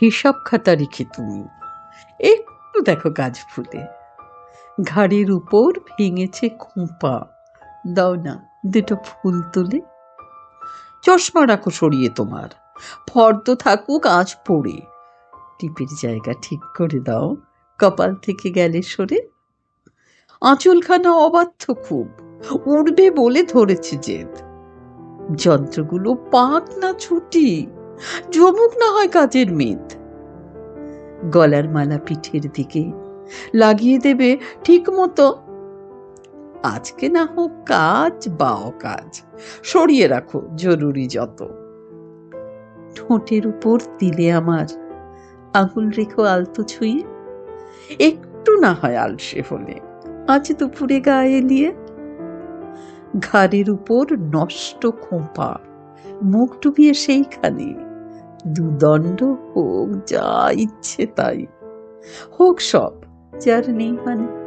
হিসাব খাতা রেখে তুমি। একটু দেখো গাছ ফুলে। ঘাড়ের উপর ভেঙেছে খোঁপা। দাও না, দুটো ফুল তুলে। চশমা রাখো সরিয়ে তোমার। ফর্দ থাকুক, আজ পড়ে। টিপের জায়গা ঠিক করে দাও। কপাল থেকে গেলে সরে। আঁচলখানা অবাধ্য খুব। উড়বে বলে ধরেছে জেদ। যন্ত্রগুলো পাক না ছুটি। জমুক না হয় কাজের মেদ। গলার মালা পিঠের দিকে লাগিয়ে দেবে ঠিক মতো। আজকে না হোক কাজ বা অকাজ সরিয়ে রাখো জরুরি যত। ঠোঁটের উপর দিলে আমার, আঙুল রেখো আলতো ছুঁয়ে। একটু না হয় আলসে হলে, আজ দুপুরে গায়ে নিয়ে ঘাড়ের উপর নষ্ট খোঁপা, মুখ ডুবিয়ে সেইখানে। দুদণ্ড হোক যা ইচ্ছে তাই। হোক সব যার নেই মানে।